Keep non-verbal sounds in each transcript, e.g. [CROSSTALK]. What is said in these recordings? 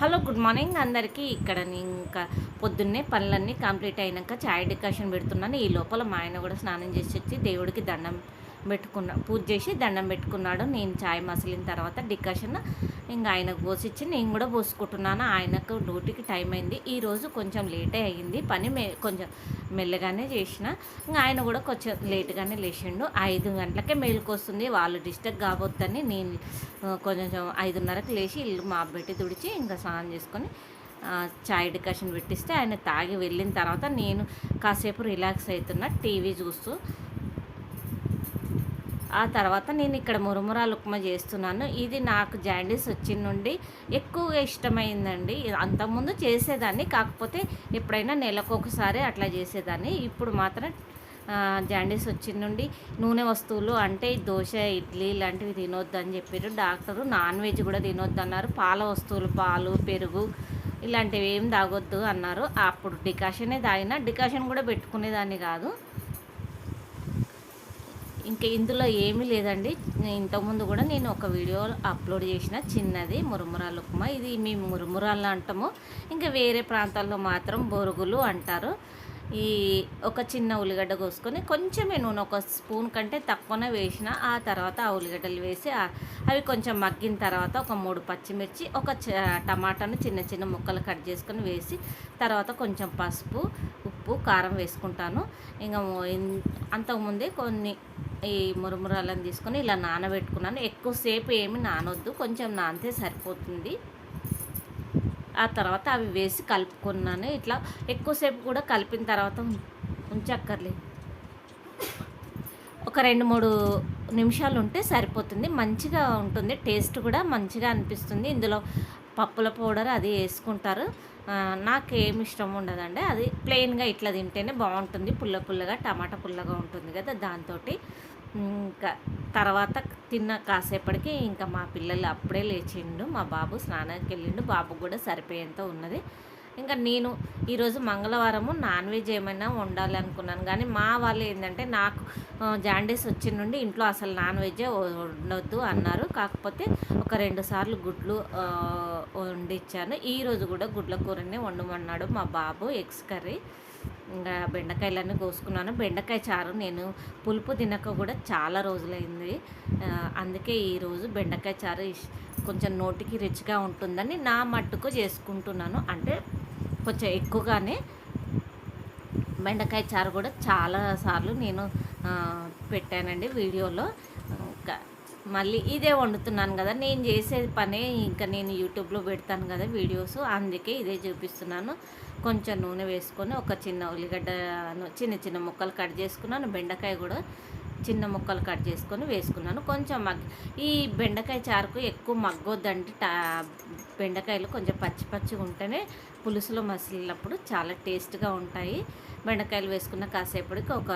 Hello good morning. అందరికీ ఇక్కడ నేను ఇంకా పొద్దున్నే పనులన్నీ కంప్లీట్ అయినాక చాయ్ డికాషన్ పెడుతున్నాను. ఈ లోపల మా ఆయన కూడా స్నానం చేసి వచ్చి దేవుడికి దండం పెట్టుకున్నా పూజ చేసి దండం పెట్టుకున్నాడు. నేను చాయ్ మసిలిన తర్వాత డికాషన్ ఇంకా ఆయనకు పోసిచ్చి నేను కూడా పోసుకుంటున్నాను. ఆయనకు డ్యూటీకి టైం అయింది. ఈరోజు కొంచెం లేటే అయ్యింది పని మె కొంచెం మెల్లగానే చేసిన. ఇంకా ఆయన కూడా కొంచెం లేట్గానే లేచిండు. ఐదు గంటలకే మేలుకొస్తుంది వాళ్ళు డిస్టర్బ్ కాబోద్దని నేను కొంచెం ఐదున్నరకు లేచి ఇల్లు మా పెట్టి తుడిచి ఇంకా స్నానం చేసుకొని చాయ్ డికాషన్ పెట్టిస్తే ఆయన తాగి వెళ్ళిన తర్వాత నేను కాసేపు రిలాక్స్ అవుతున్నా టీవీ చూస్తూ ఆ తర్వాత నేను ఇక్కడ మురుమురాలు ఉప్మా చేస్తున్నాను. ఇది నాకు జాండీస్ వచ్చిన నుండి ఎక్కువగా ఇష్టమైందండి. అంతకుముందు చేసేదాన్ని కాకపోతే ఎప్పుడైనా నెలకు ఒకసారి అట్లా చేసేదాన్ని. ఇప్పుడు మాత్రం జాండీస్ వచ్చిన నుండి నూనె వస్తువులు అంటే దోశ ఇడ్లీ ఇలాంటివి తినొద్దు అని చెప్పారు డాక్టరు. నాన్ వెజ్ కూడా తినొద్దు అన్నారు. పాల వస్తువులు పాలు పెరుగు ఇలాంటివి ఏం తాగొద్దు అన్నారు. అప్పుడు డికాషనే తాగిన డికాషన్ కూడా పెట్టుకునేదాన్ని కాదు. ఇంకా ఇందులో ఏమీ లేదండి. ఇంతకుముందు కూడా నేను ఒక వీడియో అప్లోడ్ చేసిన చిన్నది మురుమురాలు ఉప్మా ఇది మేము మురుమురాలు అంటాము. ఇంకా వేరే ప్రాంతాల్లో మాత్రం బొరుగులు అంటారు. ఈ ఒక చిన్న ఉల్లిగడ్డ కోసుకొని కొంచెమే నూనె ఒక స్పూన్ కంటే తక్కువనే వేసిన ఆ తర్వాత ఆ ఉల్లిగడ్డలు వేసి అవి కొంచెం మగ్గిన తర్వాత ఒక మూడు పచ్చిమిర్చి ఒక చ- టమాటాను చిన్న చిన్న ముక్కలు కట్ చేసుకొని వేసి తర్వాత కొంచెం పసుపు ఉప్పు కారం వేసుకుంటాను. ఇంకా అంతకుముందే కొన్ని ఈ మురుమురాలను తీసుకొని ఇలా నానబెట్టుకున్నాను. ఎక్కువసేపు ఏమి నానొద్దు కొంచెం నానితే సరిపోతుంది. ఆ తర్వాత అవి వేసి కలుపుకున్నాను. ఇట్లా ఎక్కువసేపు కూడా కలిపిన తర్వాత ఉంచక్కర్లేదు ఒక రెండు మూడు నిమిషాలు ఉంటే సరిపోతుంది. మంచిగా ఉంటుంది. టేస్ట్ కూడా మంచిగా అనిపిస్తుంది. ఇందులో పప్పుల పౌడర్ అది వేసుకుంటారు. నాకేమి ఇష్టం ఉండదండి. అది ప్లెయిన్గా ఇట్లా తింటేనే బాగుంటుంది. పుల్ల పుల్లగా టమాటా పుల్లగా ఉంటుంది కదా దాంతో ఇంకా తర్వాత తిన్న కాసేపటికి ఇంకా మా పిల్లలు అప్పుడే లేచిండు. మా బాబు స్నానానికి వెళ్ళిండు. బాబు కూడా సరిపోయేంత ఉన్నది. ఇంకా నేను ఈరోజు మంగళవారము నాన్ వెజ్ ఏమైనా వండాలి అనుకున్నాను. కానీ మా వాళ్ళు ఏంటంటే నాకు జాండీస్ వచ్చిన నుండి ఇంట్లో అసలు నాన్ వెజ్జే వండొద్దు అన్నారు. కాకపోతే ఒక రెండు సార్లు గుడ్లు వండిచ్చాను. ఈరోజు కూడా గుడ్ల కూరనే వండమన్నాడు మా బాబు ఎగ్స్ కర్రీ. ఇంకా బెండకాయలన్నీ కోసుకున్నాను. బెండకాయ చారు నేను పులుపు తినక కూడా చాలా రోజులైంది. అందుకే ఈరోజు బెండకాయ చారు ఇష్- కొంచెం నోటికి రిచ్గా ఉంటుందని నా మట్టుకు చేసుకుంటున్నాను. అంటే కొంచెం ఎక్కువగానే బెండకాయ చారు కూడా చాలా సార్లు నేను పెట్టానండి వీడియోలో. మళ్ళీ ఇదే వండుతున్నాను కదా. నేను చేసే పనే ఇంకా నేను యూట్యూబ్లో పెడతాను కదా వీడియోస్. అందుకే ఇదే చూపిస్తున్నాను. కొంచెం నూనె వేసుకొని ఒక చిన్న ఉల్లిగడ్డను చిన్న చిన్న ముక్కలు కట్ చేసుకున్నాను. బెండకాయ కూడా చిన్న ముక్కలు కట్ చేసుకొని వేసుకున్నాను. కొంచెం మగ్ ఈ బెండకాయ చారుకు ఎక్కువ మగ్గొద్దంటే టా బెండకాయలు కొంచెం పచ్చి పచ్చిగా ఉంటేనే పులుసులో మసిలినప్పుడు చాలా టేస్ట్గా ఉంటాయి. బెండకాయలు వేసుకున్న కాసేపటికి ఒక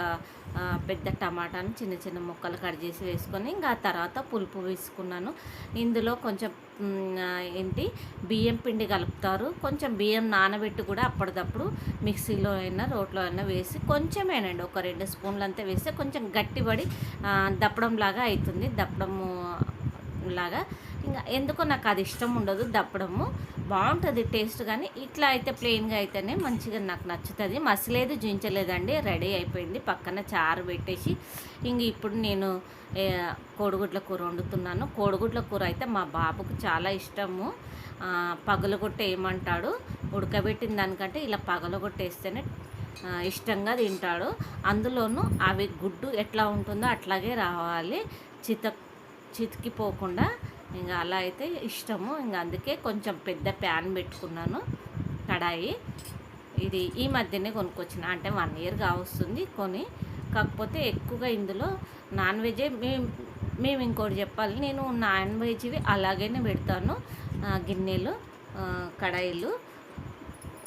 పెద్ద టమాటాను చిన్న చిన్న ముక్కలు కట్ చేసి వేసుకొని ఇంకా తర్వాత పులుపు వేసుకున్నాను. ఇందులో కొంచెం ఏంటి బియ్యం పిండి కలుపుతారు. కొంచెం బియ్యం నానబెట్టి కూడా అప్పటిదప్పుడు మిక్సీలో అయినా రోట్లో అయినా వేసి కొంచెమేనండి. ఒక రెండు స్పూన్లు అంతా వేస్తే కొంచెం గట్టిపడి దప్పడం లాగా అవుతుంది దప్పడము లాగా ఇంకా ఎందుకో నాకు అది ఇష్టం ఉండదు దప్పడము. బాగుంటుంది టేస్ట్ కానీ ఇట్లా అయితే ప్లెయిన్గా అయితేనే మంచిగా నాకు నచ్చుతుంది. మసలేదు జించలేదండి. రెడీ అయిపోయింది. పక్కన చారు పెట్టేసి ఇంక ఇప్పుడు నేను కోడిగుడ్ల కూర వండుతున్నాను. కోడిగుడ్ల కూర అయితే మా బాబుకు చాలా ఇష్టము. పగలగొట్టే ఏమంటాడు? ఉడకబెట్టిన దానికంటే ఇలా పగలగొట్టేస్తేనే ఇష్టంగా తింటాడు. అందులోనూ అవి గుడ్డు ఎట్లా ఉంటుందో అట్లాగే రావాలి. చిత చితికిపోకుండా ఇంకా అలా అయితే ఇష్టము. ఇంకా అందుకే కొంచెం పెద్ద ప్యాన్ పెట్టుకున్నాను కడాయి. ఇది ఈ మధ్యనే కొనుక్కొచ్చిన. అంటే వన్ ఇయర్ కావస్తుంది కొని. కాకపోతే ఎక్కువగా ఇందులో నాన్ వెజే మేము మేము ఇంకోటి చెప్పాలి. నేను నాన్ వెజ్వి అలాగనే పెడతాను గిన్నెలు కడాయిలు.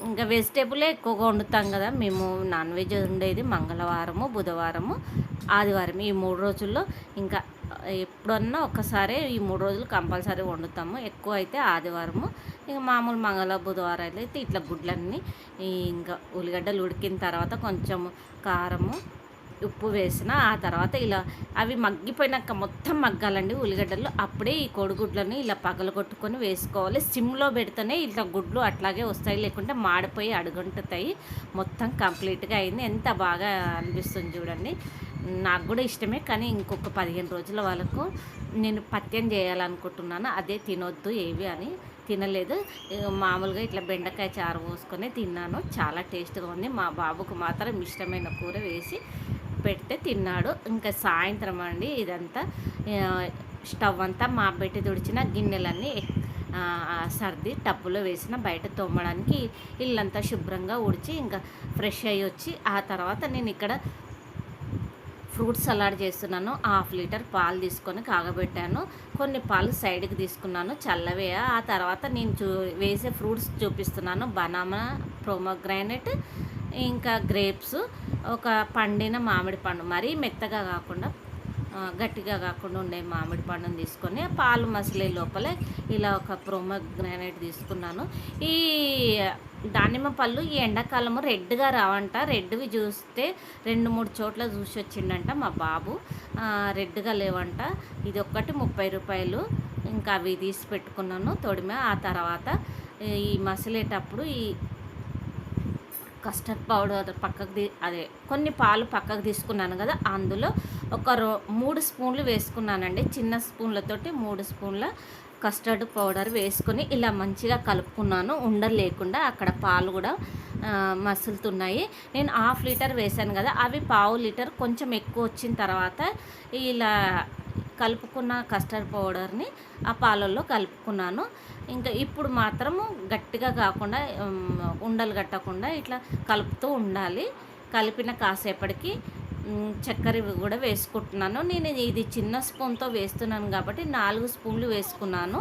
ఇంకా వెజిటేబులే ఎక్కువగా వండుతాం కదా. మేము నాన్ వెజ్ ఉండేది మంగళవారము బుధవారము ఆదివారం ఈ మూడు రోజుల్లో ఇంకా ఎప్పుడన్నా ఒకసారి ఈ మూడు రోజులు కంపల్సరీ వండుతాము. ఎక్కువ అయితే ఆదివారము. ఇంకా మామూలు మంగళ బుధవారాలు అయితే ఇట్లా గుడ్లన్నీ ఇంకా ఉల్లిగడ్డలు ఉడికిన తర్వాత కొంచెం కారము ఉప్పు వేసిన ఆ తర్వాత ఇలా అవి మగ్గిపోయినాక మొత్తం మగ్గాలండి ఉల్లిగడ్డలు. అప్పుడే ఈ కోడిగుడ్లను ఇలా పగలగొట్టుకొని వేసుకోవాలి. సిమ్లో పెడితేనే ఇట్లా గుడ్లు అట్లాగే వస్తాయి లేకుంటే మాడిపోయి అడుగుంటుతాయి. మొత్తం కంప్లీట్గా అయింది. ఎంత బాగా అనిపిస్తుంది చూడండి. నాకు కూడా ఇష్టమే కానీ ఇంకొక పదిహేను రోజుల వరకు నేను పత్యం చేయాలనుకుంటున్నాను. అదే తినొద్దు ఏవి అని. తినలేదు. మామూలుగా ఇట్లా బెండకాయ చారు పోసుకొని తిన్నాను. చాలా టేస్ట్గా ఉంది. మా బాబుకు మాత్రం ఇష్టమైన కూర వేసి పెడితే తిన్నాడు. ఇంకా సాయంత్రం అండి ఇదంతా. స్టవ్ అంతా మా పెట్టి తుడిచిన గిన్నెలన్నీ సర్ది టబ్బులో వేసిన బయట తోమడానికి ఇల్లంతా శుభ్రంగా ఉడిచి ఇంకా ఫ్రెష్ అయ్యి వచ్చి ఆ తర్వాత నేను ఇక్కడ ఫ్రూట్ సలాడ్ చేస్తున్నాను. హాఫ్ లీటర్ పాలు తీసుకొని కాగబెట్టాను. కొన్ని పాలు సైడ్కి తీసుకున్నాను. చల్లవే. ఆ తర్వాత నేను చూ వేసే ఫ్రూట్స్ చూపిస్తున్నాను. బనానా ప్రోమోగ్రానైట్ ఇంకా గ్రేప్స్ ఒక పండిన మామిడి పండు మరీ మెత్తగా కాకుండా గట్టిగా కాకుండా ఉండే మామిడి పండును తీసుకొని పాలు మసిలే లోపలే ఇలా ఒక ప్రోమోగ్రానైట్ తీసుకున్నాను. ఈ దానిమ్మ పళ్ళు ఈ ఎండాకాలము రెడ్గా రావంట. రెడ్వి చూస్తే రెండు మూడు చోట్ల చూసి వచ్చిండంట మా బాబు. రెడ్గా లేవంట. ఇది ఒక్కటి ముప్పై రూపాయలు. ఇంకా అవి తీసి పెట్టుకున్నాను తొడిమ. ఆ తర్వాత ఈ మసిలేటప్పుడు ఈ కస్టర్డ్ పౌడర్ పక్కకు తీ అదే కొన్ని పాలు పక్కకు తీసుకున్నాను కదా అందులో ఒక రో మూడు స్పూన్లు వేసుకున్నానండి. చిన్న స్పూన్లతోటి మూడు స్పూన్ల కస్టర్డ్ పౌడర్ వేసుకొని ఇలా మంచిగా కలుపుకున్నాను. ఉండలు లేకుండా అక్కడ పాలు కూడా మసులుతున్నాయి. నేను హాఫ్ లీటర్ వేసాను కదా అవి పావు లీటర్ కొంచెం ఎక్కువ వచ్చిన తర్వాత ఇలా కలుపుకున్న కస్టర్డ్ పౌడర్ని ఆ పాలల్లో కలుపుకున్నాను. ఇంకా ఇప్పుడు మాత్రము గట్టిగా కాకుండా ఉండలు కట్టకుండా ఇట్లా కలుపుతూ ఉండాలి. కలిపిన కాసేపటికి చక్కెర కూడా వేసుకుంటున్నాను. నేను ఇది చిన్న స్పూన్తో వేస్తున్నాను కాబట్టి నాలుగు స్పూన్లు వేసుకున్నాను.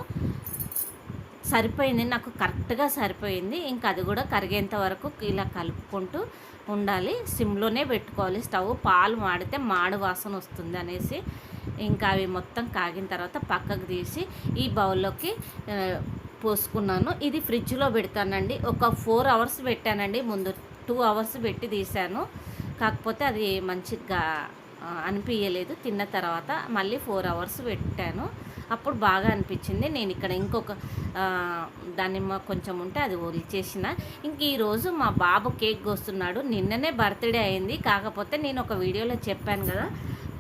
సరిపోయింది నాకు కరెక్ట్గా సరిపోయింది. ఇంకా అది కూడా కరిగేంత వరకు ఇలా కలుపుకుంటూ ఉండాలి. సిమ్లోనే పెట్టుకోవాలి. స్టవ్ పాలు మాడితే మాడు వాసన వస్తుంది అనేసి. ఇంకా అవి మొత్తం కాగిన తర్వాత పక్కకు తీసి ఈ బౌల్లోకి పోసుకున్నాను. ఇది ఫ్రిడ్జ్లో పెడతానండి. ఒక ఫోర్ అవర్స్ పెట్టానండి. ముందు టూ అవర్స్ పెట్టి తీశాను. కాకపోతే అది మంచిగా అనిపించలేదు తిన్న తర్వాత మళ్ళీ ఫోర్ అవర్స్ పెట్టాను. అప్పుడు బాగా అనిపించింది. నేను ఇక్కడ ఇంకొక దానిమ్మ కొంచెం ఉంటే అది వదిలిచేసిన ఇంక ఈరోజు మా బాబు కేక్ కోస్తున్నాడు. నిన్ననే బర్త్డే అయింది. కాకపోతే నేను ఒక వీడియోలో చెప్పాను కదా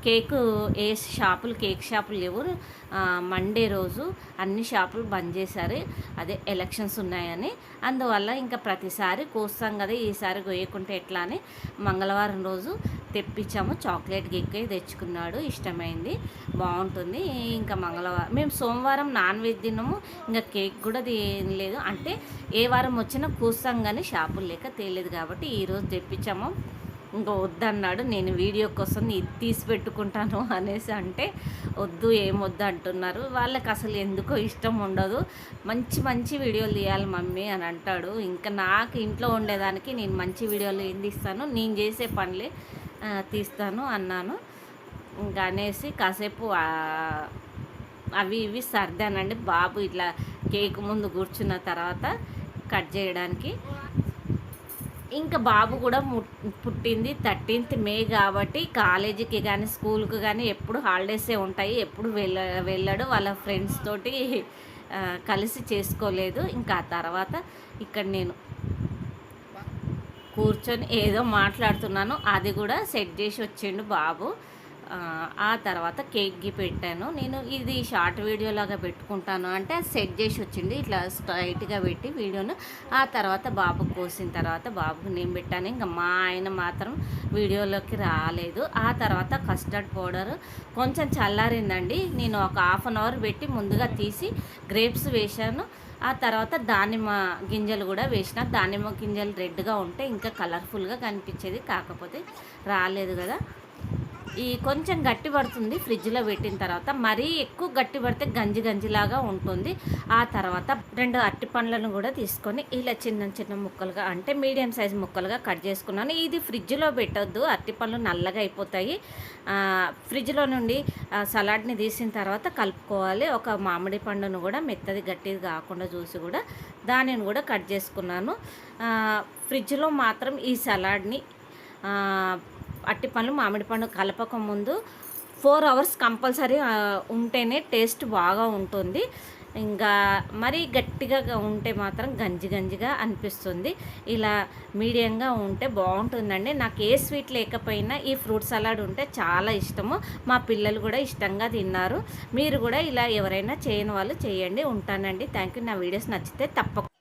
కేకు ఏ షాపులు కేక్ షాపులు లేవు. మండే రోజు అన్ని షాపులు బంద్ చేశారు. అదే ఎలక్షన్స్ ఉన్నాయని. అందువల్ల ఇంకా ప్రతిసారి కోస్తాం కదా ఈసారి కోయకుంటే ఎట్లా అని మంగళవారం రోజు తెప్పించాము. చాక్లెట్ కేక్ తెచ్చుకున్నాడు. ఇష్టమైంది. బాగుంటుంది. ఇంకా మంగళవారం మేము సోమవారం నాన్ వెజ్ తిన్నాము. ఇంకా కేక్ కూడా తినలేదు. అంటే ఏ వారం వచ్చినా కూస్తాం కానీ షాపులు లేక తేలేదు కాబట్టి ఈరోజు తెప్పించాము. ఇంకా వద్దన్నాడు. నేను వీడియో కోసం ఇది తీసి పెట్టుకుంటాను [LAUGHS] అనేసి అంటే వద్దు ఏం వద్దు అంటున్నారు. వాళ్ళకి అసలు ఎందుకో ఇష్టం ఉండదు. మంచి మంచి వీడియోలు తీయాలి మమ్మీ అని అంటాడు. ఇంకా నాకు ఇంట్లో ఉండేదానికి నేను మంచి వీడియోలు ఏం తీస్తాను నేను చేసే పనులే తీస్తాను అన్నాను. ఇంకా అనేసి కాసేపు అవి ఇవి సర్దానండి బాబు. ఇట్లా కేక్ ముందు కూర్చున్న తర్వాత కట్ చేయడానికి. ఇంకా బాబు కూడా ము- పుట్టింది థర్టీన్త్ మే కాబట్టి కాలేజీకి కానీ స్కూల్కి కానీ ఎప్పుడు హాలిడేసే ఉంటాయి. ఎప్పుడు వెళ్ళ వెళ్ళడు. వాళ్ళ ఫ్రెండ్స్ తోటి కలిసి చేసుకోలేదు. ఇంకా ఆ తర్వాత ఇక్కడ నేను కూర్చొని ఏదో మాట్లాడుతున్నాను. అది కూడా సెట్ చేసి వచ్చిండు బాబు. ఆ, తర్వాత కేక్కి పెట్టాను. నేను ఇది షార్ట్ వీడియో లాగా పెట్టుకుంటాను. అంటే అది సెట్ చేసి వచ్చింది. ఇట్లా స్ట్రైట్గా పెట్టి వీడియోను. ఆ తర్వాత బాబు కోసిన తర్వాత బాబుకి నేను పెట్టాను. ఇంకా మా ఆయన మాత్రం వీడియోలోకి రాలేదు. ఆ తర్వాత కస్టర్డ్ పౌడర్ కొంచెం చల్లారిందండి. నేను ఒక హాఫ్ అన్ అవర్ పెట్టి ముందుగా తీసి గ్రేప్స్ వేశాను. ఆ తర్వాత దానిమ్మ గింజలు కూడా వేసిన. దానిమ్మ గింజలు రెడ్గా ఉంటే ఇంకా కలర్ఫుల్గా కనిపించేది. కాకపోతే రాలేదు కదా. ఈ కొంచెం గట్టి పడుతుంది ఫ్రిడ్జ్లో పెట్టిన తర్వాత. మరీ ఎక్కువ గట్టి పడితే గంజి గంజిలాగా ఉంటుంది. ఆ తర్వాత రెండు అట్టి పండ్లను కూడా తీసుకొని ఇలా చిన్న చిన్న ముక్కలుగా అంటే మీడియం సైజ్ ముక్కలుగా కట్ చేసుకున్నాను. ఇది ఫ్రిడ్జ్లో పెట్టొద్దు. అట్టి పండ్లు నల్లగా అయిపోతాయి. ఫ్రిడ్జ్లో నుండి సలాడ్ని తీసిన తర్వాత కలుపుకోవాలి. ఒక మామిడి పండును కూడా మెత్తది గట్టిది కాకుండా చూసి కూడా దానిని కూడా కట్ చేసుకున్నాను. ఫ్రిడ్జ్లో మాత్రం ఈ సలాడ్ని అట్టి పండ్లు మామిడి పండు కలపక ముందు ఫోర్ అవర్స్ కంపల్సరీ ఉంటేనే టేస్ట్ బాగా ఉంటుంది. ఇంకా మరీ గట్టిగా ఉంటే మాత్రం గంజి గంజిగా అనిపిస్తుంది. ఇలా మీడియంగా ఉంటే బాగుంటుందండి. నాకు ఏ స్వీట్ లేకపోయినా ఈ ఫ్రూట్ సలాడ్ ఉంటే చాలా ఇష్టము. మా పిల్లలు కూడా ఇష్టంగా తిన్నారు. మీరు కూడా ఇలా ఎవరైనా చేయని వాళ్ళు చేయండి ఉంటానండి. థ్యాంక్ యూ నా వీడియోస్ నచ్చితే తప్పకుండా